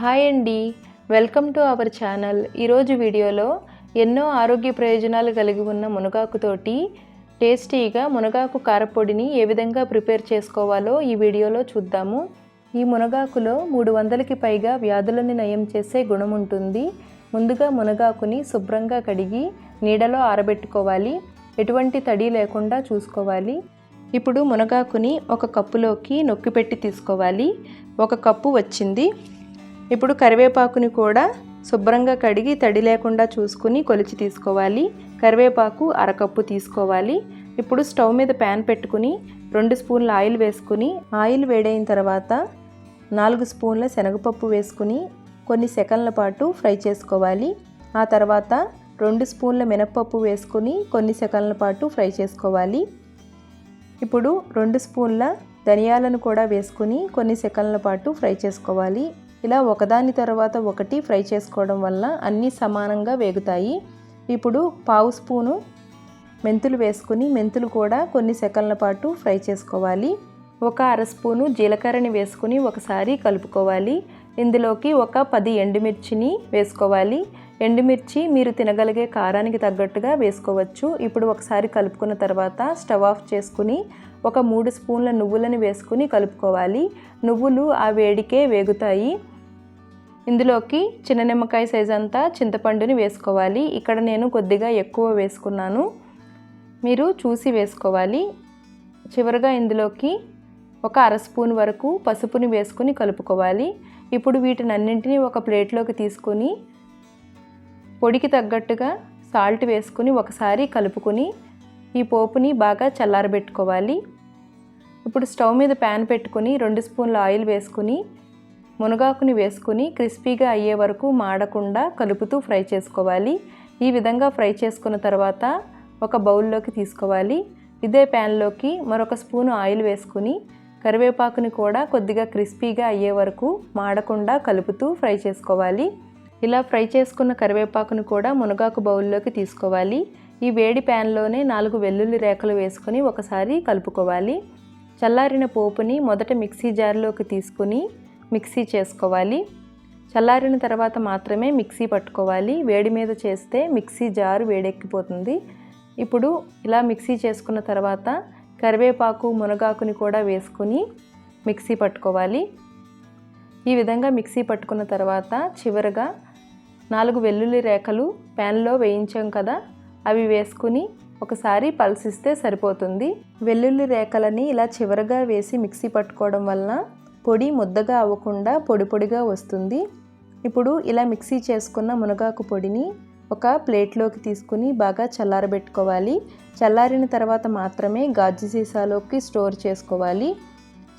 Hi అండి. Welcome to our channel. ఈరోజు వీడియోలో ఎన్నో ఆరోగ్య ప్రయోజనాలు కలిగి ఉన్న మునగాకుతోటి టేస్టీగా మునగాకు కారపొడిని ఏ విధంగా ప్రిపేర్ చేసుకోవాలో ఈ వీడియోలో చూద్దాము. ఈ మునగాకులో మూడు వందలకి పైగా వ్యాధులను నయం చేసే గుణం ఉంటుంది. ముందుగా మునగాకుని శుభ్రంగా కడిగి నీడలో ఆరబెట్టుకోవాలి. ఎటువంటి తడి లేకుండా చూసుకోవాలి. ఇప్పుడు మునగాకుని ఒక కప్పులోకి నొక్కిపెట్టి తీసుకోవాలి. ఒక కప్పు వచ్చింది. ఇప్పుడు కరివేపాకుని కూడా శుభ్రంగా కడిగి తడి లేకుండా చూసుకుని కొలిచి తీసుకోవాలి. కరివేపాకు అరకప్పు తీసుకోవాలి. ఇప్పుడు స్టవ్ మీద ప్యాన్ పెట్టుకుని రెండు స్పూన్ల ఆయిల్ వేసుకుని ఆయిల్ వేడైన తర్వాత నాలుగు స్పూన్ల శనగపప్పు వేసుకుని కొన్ని సెకండ్ల పాటు ఫ్రై చేసుకోవాలి. ఆ తర్వాత రెండు స్పూన్ల మినప్పప్పు వేసుకుని కొన్ని సెకండ్ల పాటు ఫ్రై చేసుకోవాలి. ఇప్పుడు రెండు స్పూన్ల ధనియాలను కూడా వేసుకుని కొన్ని సెకండ్ల పాటు ఫ్రై చేసుకోవాలి. ఇలా ఒకదాని తర్వాత ఒకటి ఫ్రై చేసుకోవడం వల్ల అన్నీ సమానంగా వేగుతాయి. ఇప్పుడు పావు స్పూను మెంతులు వేసుకుని మెంతులు కూడా కొన్ని సెకండ్ల పాటు ఫ్రై చేసుకోవాలి. ఒక అర స్పూను జీలకర్రని వేసుకుని ఒకసారి కలుపుకోవాలి. ఇందులోకి ఒక పది ఎండుమిర్చిని వేసుకోవాలి. ఎండుమిర్చి మీరు తినగలిగే కారానికి తగ్గట్టుగా వేసుకోవచ్చు. ఇప్పుడు ఒకసారి కలుపుకున్న తర్వాత స్టవ్ ఆఫ్ చేసుకుని ఒక మూడు స్పూన్ల నువ్వులను వేసుకుని కలుపుకోవాలి. నువ్వులు ఆ వేడికే వేగుతాయి. ఇందులోకి చిన్న నిమ్మకాయ సైజ్ అంతా చింతపండుని వేసుకోవాలి. ఇక్కడ నేను కొద్దిగా ఎక్కువ వేసుకున్నాను. మీరు చూసి వేసుకోవాలి. చివరిగా ఇందులోకి ఒక అర స్పూన్ వరకు పసుపుని వేసుకుని కలుపుకోవాలి. ఇప్పుడు వీటిని అన్నింటినీ ఒక ప్లేట్లోకి తీసుకొని పొడికి తగ్గట్టుగా సాల్ట్ వేసుకుని ఒకసారి కలుపుకొని ఈ పోపుని బాగా చల్లారబెట్టుకోవాలి. ఇప్పుడు స్టవ్ మీద ప్యాన్ పెట్టుకుని రెండు స్పూన్ల ఆయిల్ వేసుకుని మునగాకుని వేసుకుని క్రిస్పీగా అయ్యే వరకు మాడకుండా కలుపుతూ ఫ్రై చేసుకోవాలి. ఈ విధంగా ఫ్రై చేసుకున్న తర్వాత ఒక బౌల్లోకి తీసుకోవాలి. ఇదే ప్యాన్లోకి మరొక స్పూను ఆయిల్ వేసుకుని కరివేపాకుని కూడా కొద్దిగా క్రిస్పీగా అయ్యే వరకు మాడకుండా కలుపుతూ ఫ్రై చేసుకోవాలి. ఇలా ఫ్రై చేసుకున్న కరివేపాకును కూడా మునగాకు బౌల్లోకి తీసుకోవాలి. ఈ వేడి ప్యాన్లోనే నాలుగు వెల్లుల్లి రేఖలు వేసుకొని ఒకసారి కలుపుకోవాలి. చల్లారిన పోపుని మొదట మిక్సీ జార్లోకి తీసుకుని మిక్సీ చేసుకోవాలి. చల్లారిన తర్వాత మాత్రమే మిక్సీ పట్టుకోవాలి. వేడి మీద చేస్తే మిక్సీ జారు వేడెక్కిపోతుంది. ఇప్పుడు ఇలా మిక్సీ చేసుకున్న తర్వాత కరివేపాకు మునగాకుని కూడా వేసుకుని మిక్సీ పట్టుకోవాలి. ఈ విధంగా మిక్సీ పట్టుకున్న తర్వాత చివరగా నాలుగు వెల్లుల్లి రేఖలు ప్యాన్లో వేయించాం కదా అవి వేసుకుని ఒకసారి పల్సిస్తే సరిపోతుంది. వెల్లుల్లి రేఖలని ఇలా చివరగా వేసి మిక్సీ పట్టుకోవడం వలన పొడి ముద్దగా అవ్వకుండా పొడి పొడిగా వస్తుంది. ఇప్పుడు ఇలా మిక్సీ చేసుకున్న మునగాకు పొడిని ఒక ప్లేట్లోకి తీసుకుని బాగా చల్లారబెట్టుకోవాలి. చల్లారిన తర్వాత మాత్రమే గాజు సీసాలోకి స్టోర్ చేసుకోవాలి.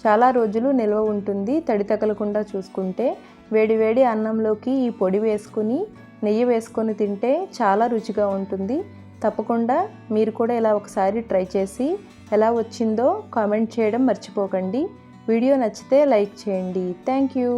చాలా రోజులు నిల్వ ఉంటుంది తడి తగలకుండా చూసుకుంటే. వేడివేడి అన్నంలోకి ఈ పొడి వేసుకుని నెయ్యి వేసుకొని తింటే చాలా రుచిగా ఉంటుంది. తప్పకుండా మీరు కూడా ఇలా ఒకసారి ట్రై చేసి ఎలా వచ్చిందో కామెంట్ చేయడం మర్చిపోకండి. వీడియో నచ్చితే లైక్ చేయండి. Thank you.